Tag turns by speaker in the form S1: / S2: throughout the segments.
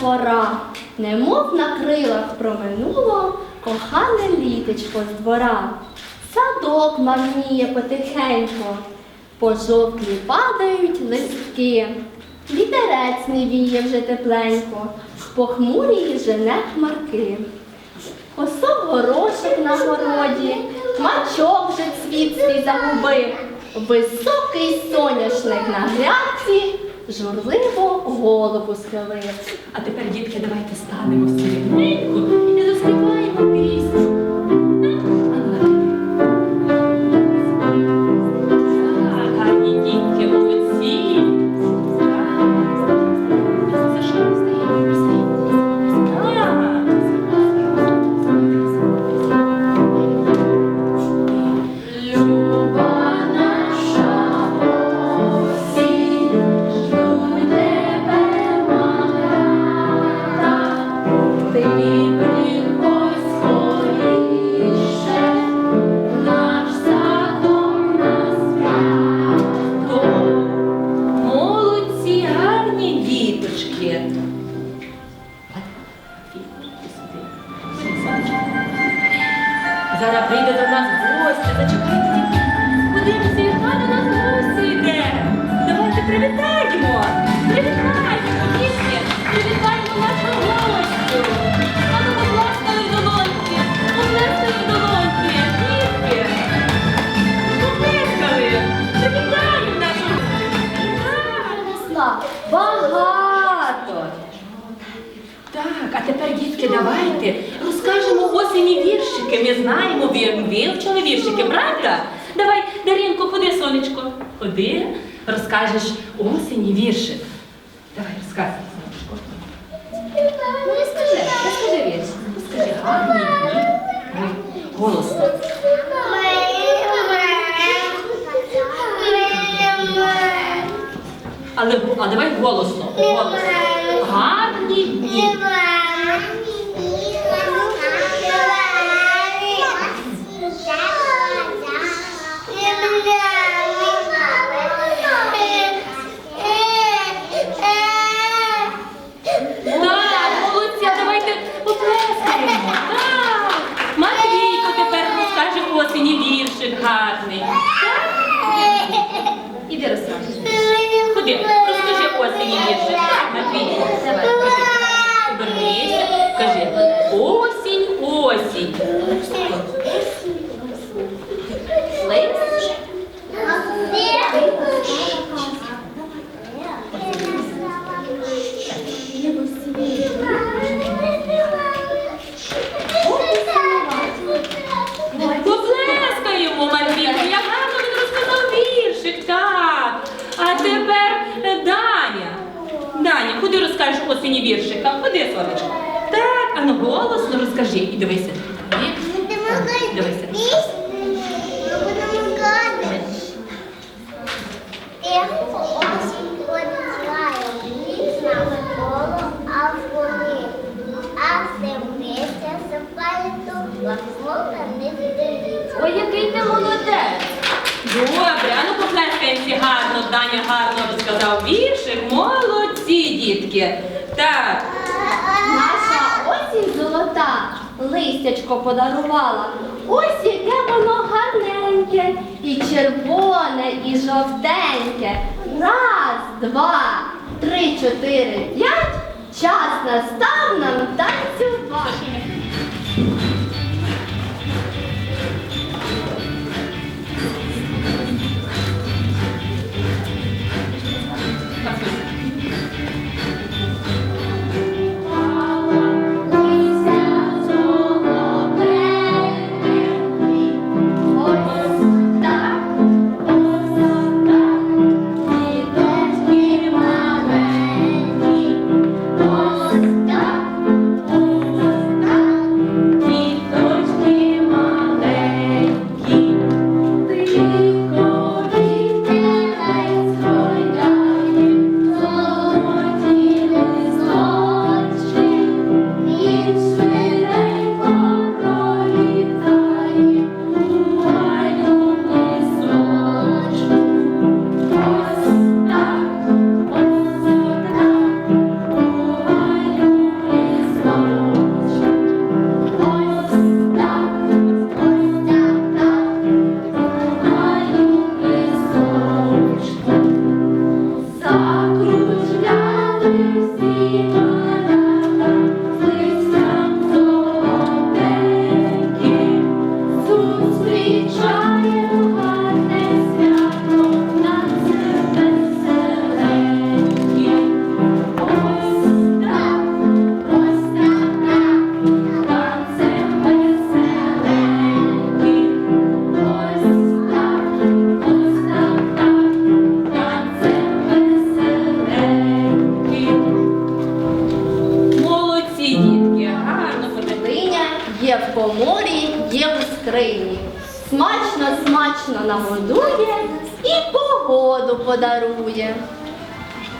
S1: пора, немов на крилах проминуло кохане літечко з двора. Садок марніє потихенько, пожовклі падають листки. Вітерець не віє вже тепленько, похмурі жене хмарки. Посох горошок на городі, мачок вже цвіт свій загубив. Високий соняшник на грядці журливо голову схилив.
S2: А тепер, дітки, давайте станемо і дітки, давайте розкажемо осені віршики. Ми знаємо, ви вивчили віршики, правда? Давай, Даринко, ходи, сонечко. Ходи, розкажеш осені віршик. Давай, розказуй, сонечко.
S1: Ну, розкажи вірш.
S2: Скажи, гарні дні. Голосно. Але а давай голосно. голосно. Гарні дні. Так, молодці, а давайте поплескаємо. Так. Матвійко тепер розкаже осені віршик гарний. Іди розкажи. Ходи, розкажи осені віршик. Так, Матвійко, давай, кажи. Обернися, кажи. Осінь, осінь. Лист. Поплескаємо, Матвійко, я гарно він розказав віршик, так. А тепер е, Даня. Даня, куди розкажеш осені віршика? Ходи, сонечко. Так, а ну голосно розкажи. І дивися. Дивися.
S1: Ой, який ти молодець!
S2: Добре, а ну поплескаємо всі гарно. Даня гарно розказав віршик. Молодці, дітки. Так.
S1: Осінь золота листячко подарувала. Ось яке воно гарненьке, і червоне, і жовтеньке. Раз, два, три, чотири, п'ять. Час настав нам танцювати.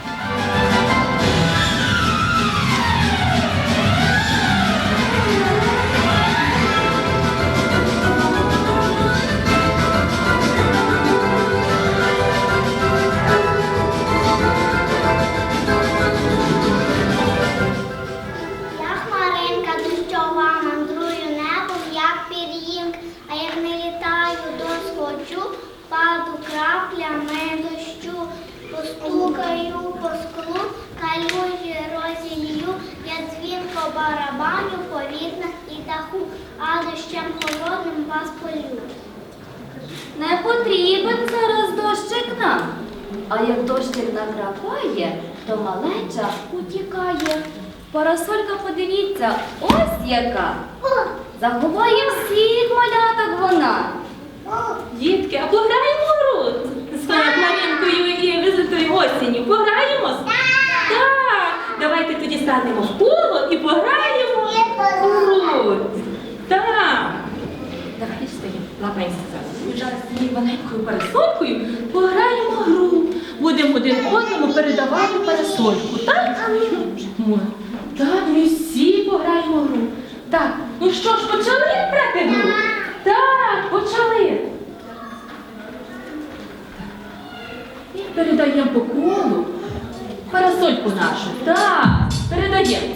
S3: Thank you. А дощем холодним вас полю.
S1: Не потрібен зараз дощик нам. А як дощик накрапає, то малеча утікає. Парасолька, подивіться, ось яка. Заховає всіх маляток вона.
S2: Дітки, а пограємо в гру з Марінкою і визитою осінню. Пограємо? Так. Давайте тоді станемо в коло і пограємо в гру. Лапаємося зараз. З цією маленькою парасолькою пограємо гру. Будемо один одному передавати парасольку. Так? Так, ми всі пограємо гру. Так, ну що ж, почали грати гру? Так, почали. І передаємо по колу парасольку нашу. Так, передаємо.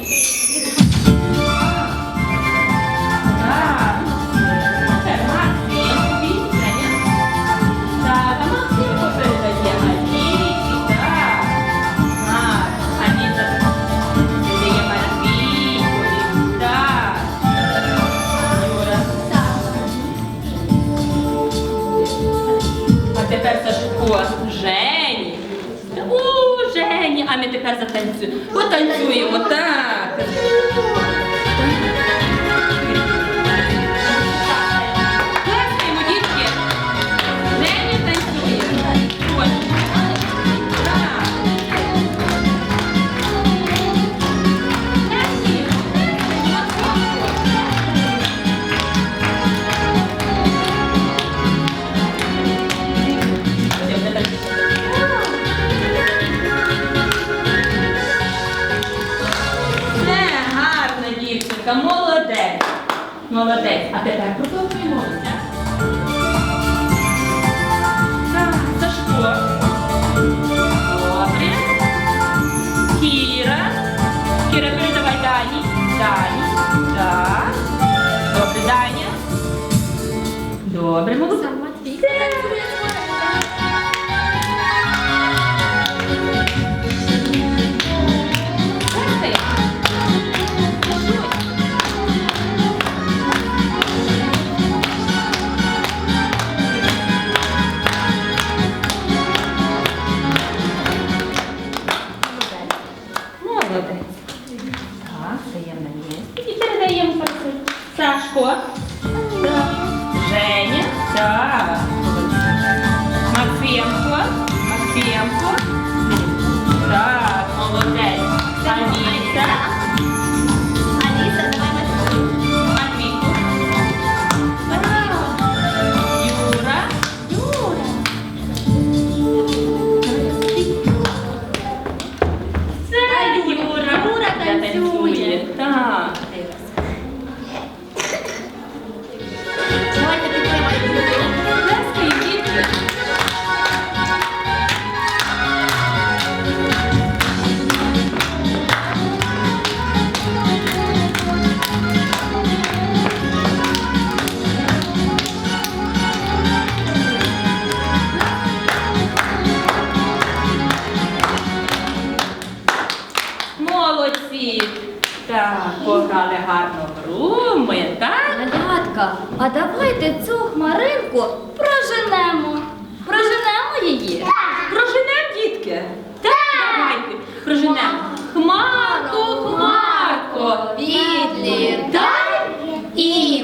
S2: Так, пограли гарно в гру, ми, так?
S1: Малятка, а давайте цю хмаринку проженемо. Проженемо її.
S2: Проженемо, дітки? Так, давайте, проженемо. Хмарко, хмарко,
S1: Відлітай і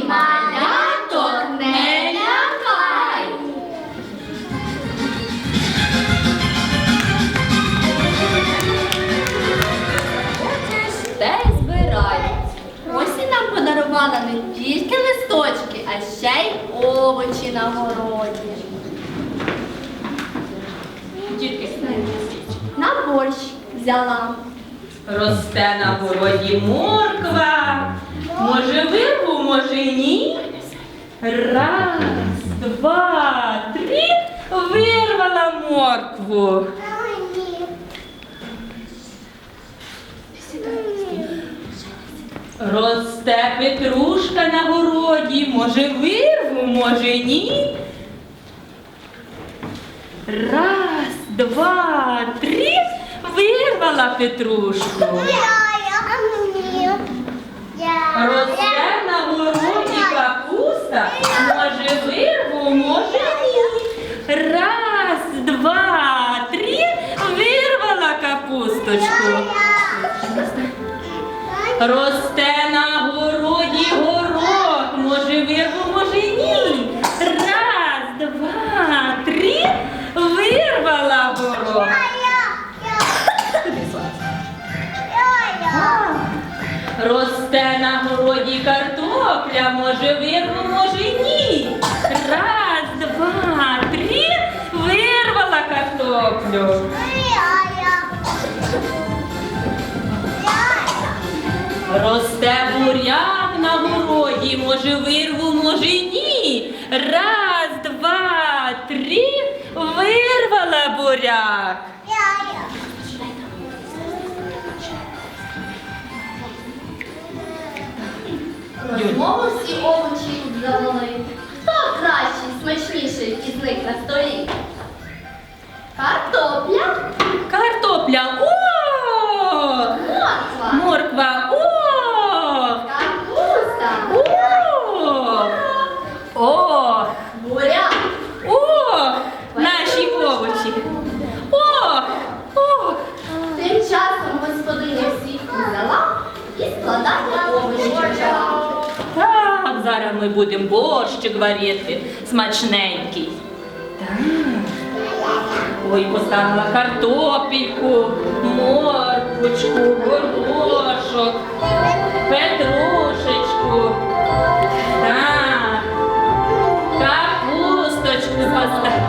S1: Романа не тільки листочки, а ще й овочі на городі. На борщ взяла.
S2: Росте на городі морква. Може, вирву, може ні. Раз, два, три. Вирвала моркву. Росте петрушка на городі. Може вирву, може ні. Раз, два, три. Вирвала петрушку. Росте на городі капуста, може вирву, може ні. Раз, два, три, вирвала капусточку. Росте на городі горох, може вирву, може ні. Раз, два, три, вирвала горох. Росте на городі картопля, може вирву, може ні. Раз, два, три, вирвала картоплю. Росте буряк на городі, може вирву, може ні. Раз, два, три, вирвала буряк.
S1: Всі овочі завели. Хто кращий, смачніший із них на столі? Картопля,
S2: Картопля. О!
S1: морква,
S2: Морква. О!
S1: Капуста,
S2: О! О!
S1: буряк.
S2: О! Наші овочі. О! О!
S1: Тим часом господиня всіх взяла і складати овочі.
S2: Так, зараз ми будемо борщик варити, смачненький. Так. Ой, поставила картопельку, морквочку, горошок, Капусточку